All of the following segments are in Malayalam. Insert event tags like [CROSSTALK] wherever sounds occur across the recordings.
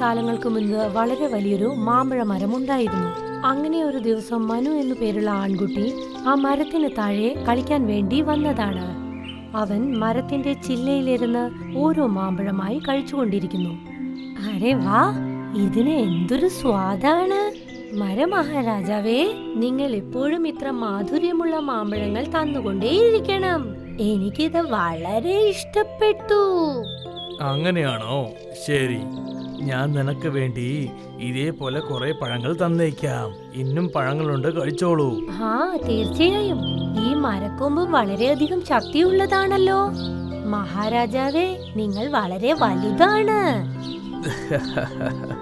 കാലങ്ങൾക്ക് മുൻപ് വളരെ വലിയൊരു മാമ്പഴ മരം ഉണ്ടായിരുന്നു അങ്ങനെ ഒരു ദിവസം മനു എന്നു പേരുള്ള ആൺകുട്ടി ആ മരത്തിന് താഴെ കളിക്കാൻ വേണ്ടി വന്നതാണ്. അവൻ മരത്തിന്റെ ചില്ലയിലിരുന്ന് ഓരോ മാമ്പഴമായി കഴിച്ചുകൊണ്ടിരിക്കുന്നു. അരെ വാ ഇതിന് എന്തൊരു സ്വാദാണ്. മരമഹാരാജാവേ നിങ്ങൾ എപ്പോഴും ഇത്ര മാധുര്യമുള്ള മാമ്പഴങ്ങൾ തന്നുകൊണ്ടേയിരിക്കണം. എനിക്കിത് വളരെ ഇഷ്ടപ്പെട്ടു. അങ്ങനെയാണോ? ശരി. ഞാൻ നിനക്ക് വേണ്ടി ഇതേപോലെ കുറെ പഴങ്ങൾ തന്നേക്കാം. ഇന്നും പഴങ്ങളുണ്ട് കഴിച്ചോളൂ. ആ തീർച്ചയായും. ഈ മരക്കൊമ്പ് വളരെയധികം ശക്തിയുള്ളതാണല്ലോ. മഹാരാജാവേ നിങ്ങൾ വളരെ വലുതാണ്. [LAUGHS]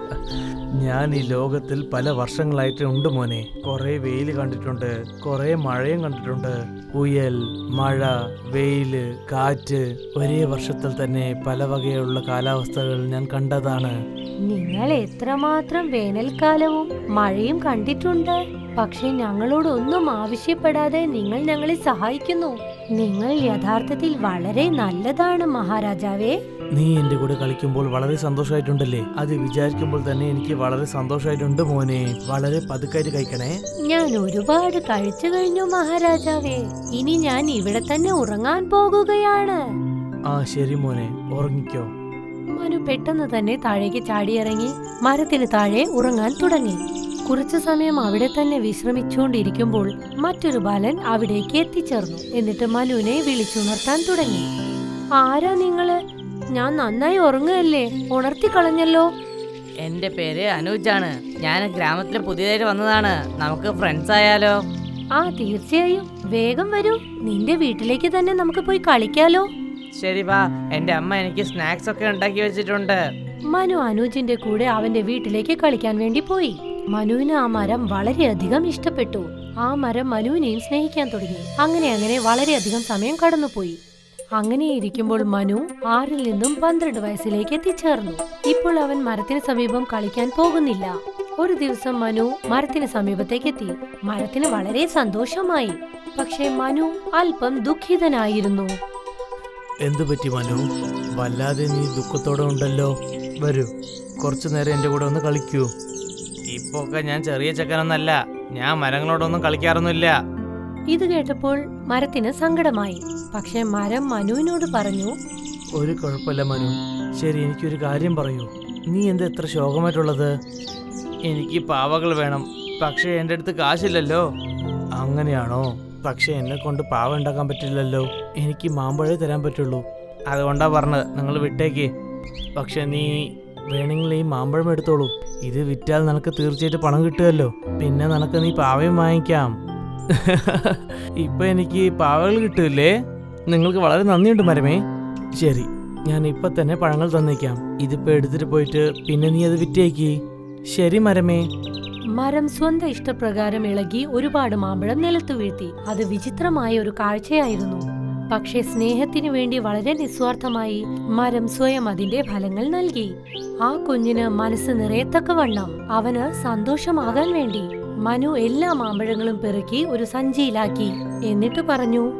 ഞാൻ ഈ ലോകത്തിൽ പല വർഷങ്ങളായിട്ട് ഉണ്ട് മോനെ. കുറെ വെയിൽ കണ്ടിട്ടുണ്ട് കുറെ മഴയും കണ്ടിട്ടുണ്ട്. ഉയൽ മഴ വെയിൽ കാറ്റ് ഒരേ വർഷത്തിൽ തന്നെ പല വകയുള്ള കാലാവസ്ഥകൾ ഞാൻ കണ്ടതാണ്. നിങ്ങൾ എത്രമാത്രം വേനൽക്കാലവും മഴയും കണ്ടിട്ടുണ്ട്. പക്ഷെ ഞങ്ങളോട് ഒന്നും ആവശ്യപ്പെടാതെ നിങ്ങൾ ഞങ്ങളെ സഹായിക്കുന്നു. നിങ്ങൾ യഥാർത്ഥത്തിൽ വളരെ നല്ലതാണ് മഹാരാജാവേ. നീ എന്റെ കൂടെ കളിക്കുമ്പോൾ വളരെ സന്തോഷമായിട്ടുണ്ടല്ലേ? അത് വിചാരിക്കുമ്പോൾ തന്നെ എനിക്ക് വളരെ സന്തോഷമായിട്ടുണ്ട് മോനെ. വളരെ പതുക്കായിട്ട് കഴിക്കണേ. ഞാൻ ഒരുപാട് കഴിച്ചു കഴിഞ്ഞു മഹാരാജാവേ. ഇനി ഞാൻ ഇവിടെ തന്നെ ഉറങ്ങാൻ പോകുകയാണ്. ആ ശരി മോനെ. ഉറങ്ങിക്കോ. മനു പെട്ടെന്ന് തന്നെ താഴേക്ക് ചാടിയിറങ്ങി മരത്തിന് താഴെ ഉറങ്ങാൻ തുടങ്ങി. കുറച്ചു സമയം അവിടെ തന്നെ വിശ്രമിച്ചുകൊണ്ടിരിക്കുമ്പോൾ മറ്റൊരു ബാലൻ അവിടേക്ക് എത്തിച്ചേർന്നു. എന്നിട്ട് മനുവിനെ വിളിച്ചുണർത്താൻ തുടങ്ങി. ആരാ നിങ്ങൾ? ഞാൻ നന്നായി ഉറങ്ങുകയല്ലേ? ഉണർത്തി കളഞ്ഞല്ലോ. എന്റെ പേര് അനൂജാണ്. ഞാൻ ഗ്രാമത്തിൽ പുതിയതായിട്ട് വന്നതാണ്. നമുക്ക് ഫ്രണ്ട്സ് ആയാലോ? ആ തീർച്ചയായും. വേഗം വരൂ. നിന്റെ വീട്ടിലേക്ക് തന്നെ നമുക്ക് പോയി കളിക്കാലോ. ശരി വാ. എന്റെ അമ്മ എനിക്ക് സ്നാക്സ് ഒക്കെ ഉണ്ടാക്കി വെച്ചിട്ടുണ്ട്. മനു അനുജിന്റെ കൂടെ അവന്റെ വീട്ടിലേക്ക് കളിക്കാൻ വേണ്ടി പോയി. മനുവിന് ആ മരം വളരെയധികം ഇഷ്ടപ്പെട്ടു. ആ മരം മനുവിനെയും സ്നേഹിക്കാൻ തുടങ്ങി. അങ്ങനെ അങ്ങനെ വളരെയധികം സമയം കടന്നുപോയി. അങ്ങനെ ഇരിക്കുമ്പോൾ മനു ആറിൽ നിന്നും പന്ത്രണ്ട് വയസ്സിലേക്ക് എത്തിച്ചേർന്നു. ഇപ്പോൾ അവൻ മരത്തിന് സമീപം കളിക്കാൻ പോകുന്നില്ല. ഒരു ദിവസം മനു മരത്തിന് സമീപത്തേക്ക് എത്തി മരത്തിന് വളരെ സന്തോഷമായി. പക്ഷേ മനു അല്പം ദുഃഖിതനായിരുന്നു. എന്തു പറ്റി മനു? വല്ലാതെ നീ ദുഃഖത്തോടെ ഉണ്ടല്ലോ. വരൂ കുറച്ചു നേരം എന്റെ കൂടെ ഒന്ന് കളിക്കൂ. ഇപ്പൊക്കെ ഞാൻ ചെറിയ ചെക്കനൊന്നല്ല. ഞാൻ മരങ്ങളോടൊന്നും കളിക്കാറൊന്നുമില്ല. ഇത് കേട്ടപ്പോൾ മരത്തിന് സങ്കടമായി. പക്ഷെ മരം മനുവിനോട് പറഞ്ഞു ഒരു കുഴപ്പമില്ല മനു. ശരി എനിക്കൊരു കാര്യം പറയൂ. നീ എന്താ ഇത്ര ശോകമായിട്ടുള്ളത്? എനിക്ക് പാവകൾ വേണം. പക്ഷേ എന്റെ അടുത്ത് കാശില്ലല്ലോ. അങ്ങനെയാണോ? പക്ഷേ എന്നെ കൊണ്ട് പാവ ഉണ്ടാക്കാൻ പറ്റില്ലല്ലോ. എനിക്ക് മാമ്പഴേ തരാൻ പറ്റുള്ളൂ. അതുകൊണ്ടാ പറഞ്ഞത്. നിങ്ങൾ വിട്ടേക്ക്. പക്ഷെ നീ വേണമെങ്കിൽ ഈ മാമ്പഴം എടുത്തോളൂ. ഇത് വിറ്റാൽ നിനക്ക് തീർച്ചയായിട്ടും പണം കിട്ടുമല്ലോ പിന്നെ നിനക്ക് നീ പാവയും വാങ്ങിക്കാം. [LAUGHS] ഇപ്പൊ എനിക്ക് പാവകൾ കിട്ടൂലേ നിങ്ങൾക്ക് വളരെ നന്ദിയുണ്ട് മരമേ. ശരി ഞാൻ ഇപ്പൊ തന്നെ പഴങ്ങൾ തന്നേക്കാം. ഇതിപ്പോ എടുത്തിട്ട് പോയിട്ട് പിന്നെ നീ അത് വിറ്റേക്ക്. ശരി മരമേ. മരം സ്വന്തം ഇഷ്ടപ്രകാരം ഇളകി ഒരുപാട് മാമ്പഴം നിലത്തു വീഴ്ത്തി. അത് വിചിത്രമായ ഒരു കാഴ്ചയായിരുന്നു. പക്ഷേ സ്നേഹത്തിന് വേണ്ടി വളരെ നിസ്വാർത്ഥമായി മരം സ്വയം അതിന്റെ ഫലങ്ങൾ നൽകി. ആ കുഞ്ഞിന് മനസ്സ് നിറയത്തക്കവണ്ണം അവന് സന്തോഷമാകാൻ വേണ്ടി. മനു എല്ലാ മാമ്പഴങ്ങളും പെറുക്കി ഒരു സഞ്ചിയിലാക്കി. എന്നിട്ട് പറഞ്ഞു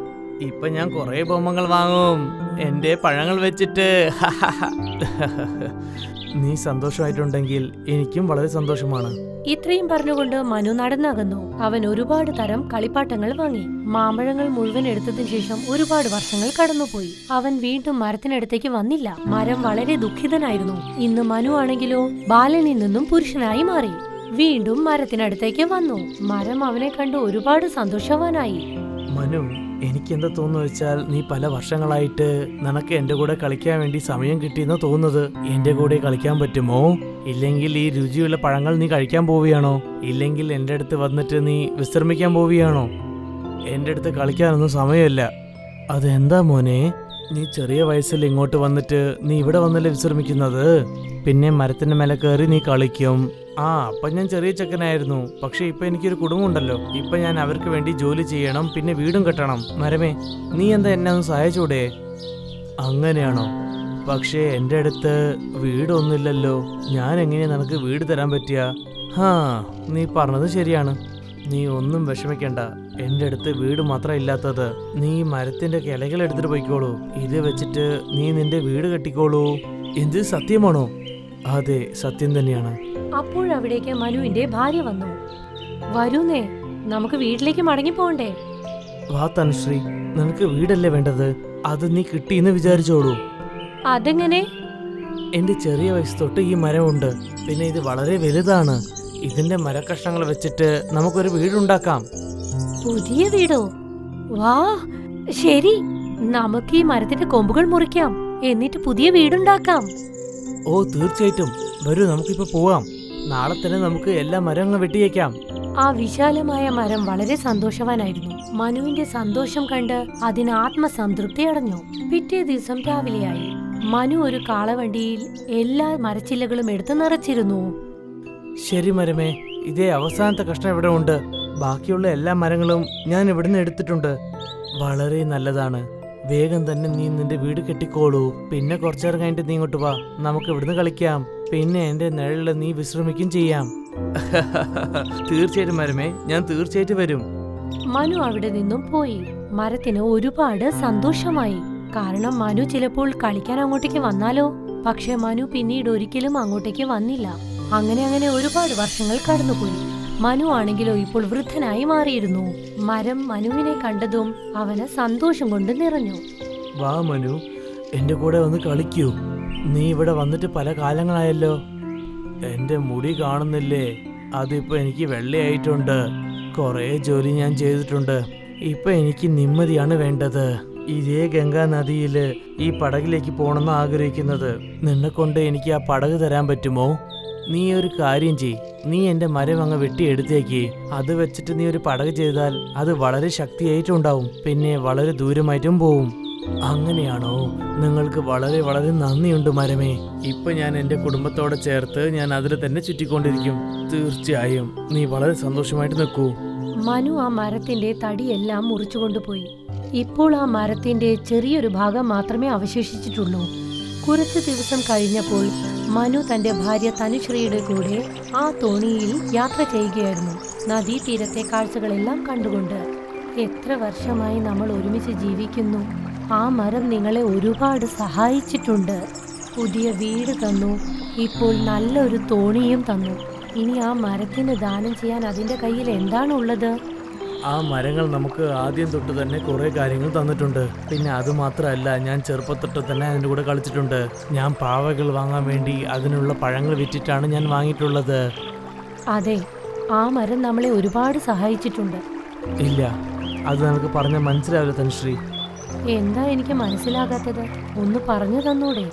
ഇപ്പൊ ഞാൻ കുറെ ബൊമ്മകൾ വാങ്ങും. എന്റെ പഴങ്ങൾ വെച്ചിട്ട്. [LAUGHS] നീ സന്തോഷമായിട്ടുണ്ടെങ്കിൽ എനിക്കും വളരെ സന്തോഷമാണ്. ഇത്രയും പറഞ്ഞുകൊണ്ട് മനു നടന്നകന്നു. അവൻ ഒരുപാട് തരം കളിപ്പാട്ടങ്ങൾ വാങ്ങി. മാമ്പഴങ്ങൾ മുഴുവൻ എടുത്തതിന് ശേഷം ഒരുപാട് വർഷങ്ങൾ കടന്നുപോയി. അവൻ വീണ്ടും മരത്തിനടുത്തേക്ക് വന്നില്ല. മരം വളരെ ദുഃഖിതനായിരുന്നു. ഇന്ന് മനു ആണെങ്കിലോ ബാലനിൽ നിന്നും പുരുഷനായി മാറി. വീണ്ടും മരത്തിനടുത്തേക്ക് വന്നു. മരം അവനെ കണ്ട് ഒരുപാട് സന്തോഷവാനായി. മനു എനിക്ക് എന്താ തോന്നുന്നു വെച്ചാൽ നീ പല വർഷങ്ങളായിട്ട് നിനക്ക് എന്റെ കൂടെ കളിക്കാൻ വേണ്ടി സമയം കിട്ടിയെന്ന് തോന്നുന്നത് എന്റെ കൂടെ കളിക്കാൻ പറ്റുമോ? ഇല്ലെങ്കിൽ ഈ രുചിയുള്ള പഴങ്ങൾ നീ കഴിക്കാൻ പോവുകയാണോ? ഇല്ലെങ്കിൽ എന്റെ അടുത്ത് വന്നിട്ട് നീ വിശ്രമിക്കാൻ പോവുകയാണോ? എന്റെ അടുത്ത് കളിക്കാനൊന്നും സമയമില്ല. അതെന്താ മോനെ? നീ ചെറിയ വയസ്സിൽ ഇങ്ങോട്ട് വന്നിട്ട് നീ ഇവിടെ വന്നല്ലേ വിശ്രമിക്കുന്നത്? പിന്നെ മരത്തിന്റെ മേലെ കയറി നീ കളിക്കും. ആ അപ്പൊ ഞാൻ ചെറിയ ചെക്കനായിരുന്നു. പക്ഷെ ഇപ്പൊ എനിക്കൊരു കുടുംബമുണ്ടല്ലോ. ഇപ്പൊ ഞാൻ അവർക്ക് വേണ്ടി ജോലി ചെയ്യണം പിന്നെ വീടും കെട്ടണം. മരമേ നീ എന്താ എന്നെ ഒന്ന് സഹായിച്ചൂടെ? അങ്ങനെയാണോ? പക്ഷേ എന്റെ അടുത്ത് വീടൊന്നുമില്ലല്ലോ. ഞാൻ എങ്ങനെയാ നിനക്ക് വീട് തരാൻ പറ്റിയ? ഹാ നീ പറഞ്ഞത് ശരിയാണ്. നീ ഒന്നും വിഷമിക്കണ്ട. എന്റെ അടുത്ത് വീട് മാത്രം ഇല്ലാത്തത് നീ മരത്തിന്റെ കിളകൾ എടുത്തിട്ട് പോയിക്കോളൂ. ഇത് വെച്ചിട്ട് നീ നിന്റെ വീട് കെട്ടിക്കോളൂ. എന്ത് സത്യമാണോ? അതെ സത്യം തന്നെയാണ്. അപ്പോഴവിടേക്ക് മനുവിന്റെ ഭാര്യ വന്നു. വരൂന്നേ നമുക്ക് വീട്ടിലേക്ക് മടങ്ങി പോണ്ടേ? വാ തനുശ്രീ നിനക്ക് വീടല്ലേ വേണ്ടത്? അത് നീ കിട്ടിയെന്ന് വിചാരിച്ചോളൂ. അതെങ്ങനെ? എന്റെ ചെറിയ വയസ്സ് തൊട്ട് ഈ മരമുണ്ട്. പിന്നെ ഇത് വളരെ വലുതാണ്. ഇതിന്റെ മരക്കഷ്ണങ്ങൾ വെച്ചിട്ട് നമുക്കൊരു വീടുണ്ടാക്കാം. പുതിയ വീടോ? വാ ശരി. നമുക്ക് ഈ മരത്തിന്റെ കൊമ്പുകൾ മുറിക്കാം. എന്നിട്ട് പുതിയ വീടുണ്ടാക്കാം. ഓ തീർച്ചയായിട്ടും. വരൂ നമുക്കിപ്പോ പോവാം. നാളെ തന്നെ നമുക്ക് എല്ലാ മരങ്ങളും വെട്ടിയേക്കാം. ആ വിശാലമായ മരം വളരെ സന്തോഷവാനായിരുന്നു. മനുവിന്റെ സന്തോഷം കണ്ട് അതിന് ആത്മസംതൃപ്തി അടഞ്ഞു. പിറ്റേ ദിവസം രാവിലെയായി. മനു ഒരു കാളവണ്ടിയിൽ എല്ലാ മരച്ചില്ലകളും എടുത്തു നിറച്ചിരുന്നു. ശരി മരമേ ഇതേ അവസാനത്തെ കഷ്ണം ഇവിടെ ഉണ്ട്. ബാക്കിയുള്ള എല്ലാ മരങ്ങളും ഞാൻ ഇവിടുന്ന് എടുത്തിട്ടുണ്ട്. വളരെ നല്ലതാണ്. വേഗം തന്നെ നീ നിന്റെ വീട് കെട്ടിക്കോളൂ. പിന്നെ കുറച്ചേരം കഴിഞ്ഞിട്ട് നീ ഇങ്ങോട്ട് വാ. നമുക്ക് ഇവിടുന്ന് കളിക്കാം. പിന്നെ എന്റെ നിഴലിൽ നീ വിശ്രമിക്കും ചെയ്യാം. [LAUGHS] തീർച്ചയായിട്ടും മരമേ. ഞാൻ തീർച്ചയായിട്ടും വരും. മനു അവിടെ നിന്നും പോയി. മരത്തിന് ഒരുപാട് സന്തോഷമായി. കാരണം മനു ചിലപ്പോൾ കളിക്കാൻ അങ്ങോട്ടേക്ക് വന്നാലോ? പക്ഷെ മനു പിന്നീട് ഒരിക്കലും അങ്ങോട്ടേക്ക് വന്നില്ല. അങ്ങനെ അങ്ങനെ ഒരുപാട് വർഷങ്ങൾ കടന്നുപോയി. മനു ആണെങ്കിലോ ഇപ്പോൾ വൃദ്ധനായി മാറിയിരുന്നു. മരം മനുവിനെ കണ്ടതും അവന് സന്തോഷം കൊണ്ട് നിറഞ്ഞു. വാ മനു. എന്റെ കൂടെ വന്ന് കളിക്കൂ. നീ ഇവിടെ വന്നിട്ട് പല കാലങ്ങളായല്ലോ. എന്റെ മുടി കാണുന്നില്ലേ? അതിപ്പോ എനിക്ക് വെള്ളയായിട്ടുണ്ട്. കുറേ ജോലി ഞാൻ ചെയ്തിട്ടുണ്ട്. ഇപ്പൊ എനിക്ക് നിമ്മതിയാണ് വേണ്ടത്. ഇതേ ഗംഗാ നദിയിൽ ഈ പടകിലേക്ക് പോകണമെന്ന് ആഗ്രഹിക്കുന്നത്. നിന്നെ കൊണ്ട് എനിക്ക് ആ പടക് തരാൻ പറ്റുമോ? നീ ഒരു കാര്യം ചെയ്. നീ എന്റെ മരം അങ്ങ് വെട്ടിയെടുത്തേക്ക് അത് വെച്ചിട്ട് നീ ഒരു പടക് ചെയ്താൽ അത് വളരെ ശക്തിയായിട്ടുണ്ടാവും. പിന്നെ വളരെ ദൂരമായിട്ടും പോവും. അങ്ങനെയാണോ? നിങ്ങൾക്ക് വളരെ വളരെ നന്ദിയുണ്ട് മരമേ. ഇപ്പൊ ഞാൻ എന്റെ കുടുംബത്തോടെ ചേർത്ത് ഞാൻ അതിൽ തന്നെ ചുറ്റിക്കൊണ്ടിരിക്കും. തീർച്ചയായും. നീ വളരെ സന്തോഷമായിട്ട് നിൽക്കൂ. മനു ആ മരത്തിന്റെ തടിയെല്ലാം മുറിച്ചുകൊണ്ടുപോയി. ഇപ്പോൾ ആ മരത്തിന്റെ ചെറിയൊരു ഭാഗം മാത്രമേ അവശേഷിച്ചിട്ടുള്ളൂ. കുറച്ച് ദിവസം കഴിഞ്ഞപ്പോൾ മനു തന്റെ ഭാര്യ തനുശ്രീയുടെ കൂടെ ആ തോണിയിൽ യാത്ര ചെയ്യുകയായിരുന്നു. നദീതീരത്തെ കാഴ്ചകളെല്ലാം കണ്ടുകൊണ്ട്. എത്ര വർഷമായി നമ്മൾ ഒരുമിച്ച് ജീവിക്കുന്നു. ആ മരം നിങ്ങളെ ഒരുപാട് സഹായിച്ചിട്ടുണ്ട്. പുതിയ വീട് തന്നു. ഇപ്പോൾ നല്ലൊരു തോണിയും തന്നു. ഇനി ആ മരത്തിന് ദാനം ചെയ്യാൻ അതിന്റെ കയ്യിൽ എന്താണുള്ളത് ആ മരങ്ങൾ നമുക്ക് ആദ്യം തൊട്ട് തന്നെ കുറെ കാര്യങ്ങൾ തന്നിട്ടുണ്ട്. പിന്നെ അത് മാത്രമല്ല ഞാൻ ചെറുപ്പത്തൊട്ട് തന്നെ അതിന്റെ കൂടെ കളിച്ചിട്ടുണ്ട്. ഞാൻ പാവകൾ വാങ്ങാൻ വേണ്ടി അതിനുള്ള പഴങ്ങൾ വിറ്റിട്ടാണ് ഞാൻ വാങ്ങിയിട്ടുള്ളത്. അതെ ആ മരം നമ്മളെ ഒരുപാട് സഹായിച്ചിട്ടുണ്ട്. ഇല്ല അത് നമുക്ക് പറഞ്ഞാൽ മനസ്സിലാവില്ല തനുശ്രീ എന്താ എനിക്ക് മനസ്സിലാകാത്തത്? ഒന്ന് പറഞ്ഞു തന്നൂടെ.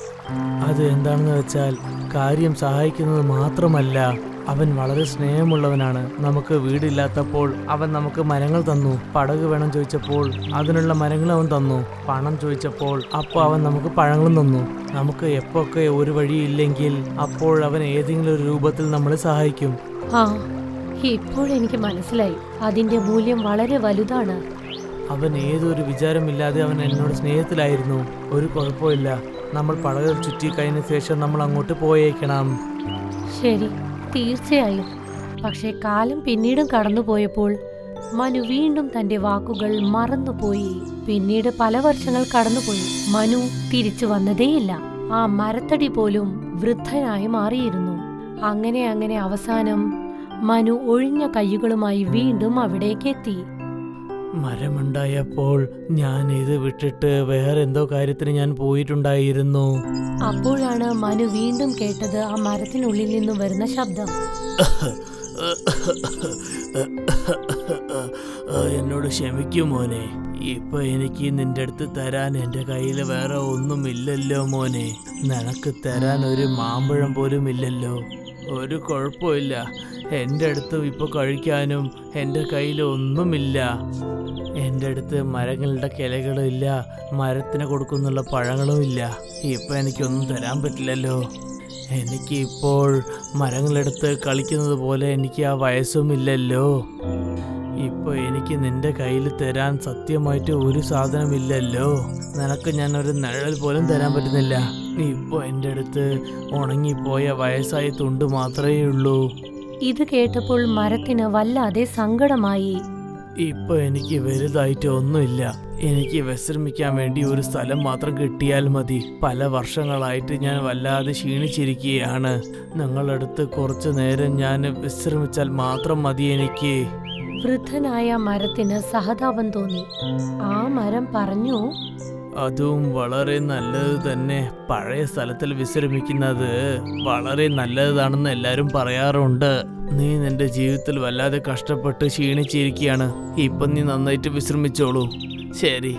അത് എന്താണെന്ന് വെച്ചാൽ കാര്യം സഹായിക്കുന്നത് മാത്രമല്ല. അവൻ വളരെ സ്നേഹമുള്ളവനാണ്. നമുക്ക് വീടില്ലാത്തപ്പോൾ അവൻ നമുക്ക് മരങ്ങൾ തന്നു. പടക് വേണം ചോദിച്ചപ്പോൾ അതിനുള്ള മരങ്ങൾ അവൻ തന്നു. പണം ചോദിച്ചപ്പോൾ അപ്പോൾ അവൻ നമുക്ക് പഴങ്ങളും തന്നു. നമുക്ക് എപ്പോഴൊക്കെ ഒരു വഴിയില്ലെങ്കിൽ അപ്പോൾ അവൻ ഏതെങ്കിലും ഒരു രൂപത്തിൽ നമ്മളെ സഹായിക്കും. ആ ഇപ്പോഴെനിക്ക് മനസ്സിലായി. അതിന്റെ മൂല്യം വളരെ വലുതാണ്. അവൻ ഏതൊരു വിചാരമില്ലാതെ അവൻ എന്നോട് സ്നേഹത്തിലായിരുന്നു. ഒരു കുഴപ്പമില്ല. നമ്മൾ പടകൾ ചുറ്റി കഴിഞ്ഞ ശേഷം നമ്മൾ അങ്ങോട്ട് പോയേക്കണം. ശരി. തീർച്ചയായും. പക്ഷേ കാലം പിന്നീടും കടന്നുപോയപ്പോൾ മനു വീണ്ടും തന്റെ വാക്കുകൾ മറന്നുപോയി. പിന്നീട് പല വർഷങ്ങൾ കടന്നുപോയി. മനു തിരിച്ചു വന്നതേയില്ല. ആ മരത്തടി പോലും വൃദ്ധനായി മാറിയിരുന്നു. അങ്ങനെ അങ്ങനെ അവസാനം മനു ഒഴിഞ്ഞ കൈകളുമായി വീണ്ടും അവിടേക്കെത്തി. മരമുണ്ടായപ്പോൾ ഞാൻ ഇത് വിട്ടിട്ട് വേറെ എന്തോ കാര്യത്തിന് ഞാൻ പോയിട്ടുണ്ടായിരുന്നു. അപ്പോഴാണ് മനു വീണ്ടും കേട്ടത് ആ മരത്തിനുള്ളിൽ നിന്നും വരുന്ന ശബ്ദം. എന്നോട് ക്ഷമിക്കൂ മോനെ. ഇപ്പൊ എനിക്ക് നിന്റെ അടുത്ത് തരാൻ എന്റെ കയ്യിൽ വേറെ ഒന്നുമില്ലല്ലോ മോനെ. നിനക്ക് തരാൻ ഒരു മാമ്പഴം പോലും ഇല്ലല്ലോ ഒരു കുഴപ്പമില്ല. എന്റെ അടുത്ത് ഇപ്പോൾ കഴിക്കാനും എന്റെ കയ്യിൽ ഒന്നുമില്ല. എന്റെ അടുത്ത് മരങ്ങളുടെ കിളകളും ഇല്ല മരത്തിന് കൊടുക്കുന്നുള്ള പഴങ്ങളും ഇല്ല. ഇപ്പം എനിക്കൊന്നും തരാൻ പറ്റില്ലല്ലോ. എനിക്ക് ഇപ്പോൾ മരങ്ങളെടുത്ത് കളിക്കുന്നത് പോലെ എനിക്ക് ആ വയസ്സുമില്ലല്ലോ ഇപ്പോൾ എനിക്ക് നിന്റെ കയ്യിൽ തരാൻ സത്യമായിട്ട് ഒരു സാധനമില്ലല്ലോ നിനക്ക് ഞാൻ ഒരു നിഴൽ പോലും തരാൻ പറ്റുന്നില്ല. ഇപ്പോൾ എന്റെ അടുത്ത് ഉണങ്ങിപ്പോയ വയസ്സായ തുണ്ട് മാത്രമേ ഉള്ളൂ. ഇത് കേട്ടപ്പോൾ മരത്തിന് വല്ലാതെ സങ്കടമായി. ഇപ്പൊ എനിക്ക് വലുതായിട്ട് ഒന്നുമില്ല. എനിക്ക് വിശ്രമിക്കാൻ വേണ്ടി ഒരു സ്ഥലം മാത്രം കിട്ടിയാൽ മതി. പല വർഷങ്ങളായിട്ട് ഞാൻ വല്ലാതെ ക്ഷീണിച്ചിരിക്കുകയാണ്. നിങ്ങളടുത്ത് കുറച്ചു നേരം ഞാൻ വിശ്രമിച്ചാൽ മാത്രം മതി എനിക്ക്. വൃദ്ധനായ മരത്തിന് സഹതാപം തോന്നി. ആ മരം പറഞ്ഞു അതും വളരെ നല്ലത് തന്നെ. പഴയ സ്ഥലത്തിൽ വിശ്രമിക്കുന്നത് വളരെ നല്ലതാണെന്ന് എല്ലാരും പറയാറുണ്ട്. നീ നിന്റെ ജീവിതത്തിൽ വല്ലാതെ കഷ്ടപ്പെട്ട് ക്ഷീണിച്ചിരിക്കുകയാണ്. ഇപ്പം നീ നന്നായിട്ട് വിശ്രമിച്ചോളൂ. ശരി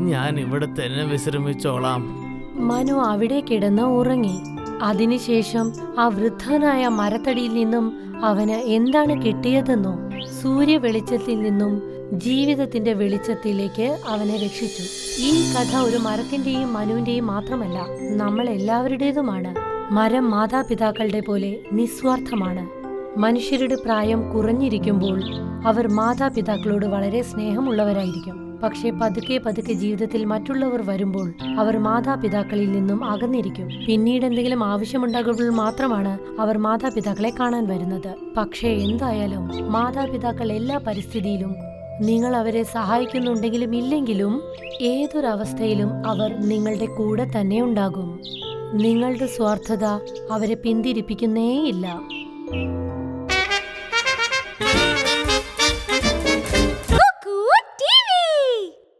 ഞാൻ ഇവിടെ തന്നെ വിശ്രമിച്ചോളാം. മനു അവിടെ കിടന്ന് ഉറങ്ങി. അതിനുശേഷം ആ വൃദ്ധനായ മരത്തടിയിൽ നിന്നും അവന് എന്താണ് കിട്ടിയതെന്നോ സൂര്യ വെളിച്ചത്തിൽ നിന്നും ജീവിതത്തിന്റെ വെളിച്ചത്തിലേക്ക് അവനെ രക്ഷിച്ചു. ഈ കഥ ഒരു മരത്തിന്റെയും മനുവിന്റെയും മാത്രമല്ല നമ്മൾ എല്ലാവരുടേതുമാണ് മരം മാതാപിതാക്കളുടെ പോലെ നിസ്വാർത്ഥമാണ്. മനുഷ്യരുടെ പ്രായം കുറഞ്ഞിരിക്കുമ്പോൾ അവർ മാതാപിതാക്കളോട് വളരെ സ്നേഹമുള്ളവരായിരിക്കും. പക്ഷേ പതുക്കെ പതുക്കെ ജീവിതത്തിൽ മറ്റുള്ളവർ വരുമ്പോൾ അവർ മാതാപിതാക്കളിൽ നിന്നും അകന്നിരിക്കും. പിന്നീട് എന്തെങ്കിലും ആവശ്യമുണ്ടാകുമ്പോൾ മാത്രമാണ് അവർ മാതാപിതാക്കളെ കാണാൻ വരുന്നത്. പക്ഷേ എന്തായാലും മാതാപിതാക്കൾ എല്ലാ പരിസ്ഥിതിയിലും നിങ്ങൾ അവരെ സഹായിക്കുന്നുണ്ടെങ്കിലും ഇല്ലെങ്കിലും ഏതൊരവസ്ഥയിലും അവർ നിങ്ങളുടെ കൂടെ തന്നെ ഉണ്ടാകും. നിങ്ങളുടെ സ്വാർത്ഥത അവരെ പിന്തിരിപ്പിക്കുന്നേയില്ല.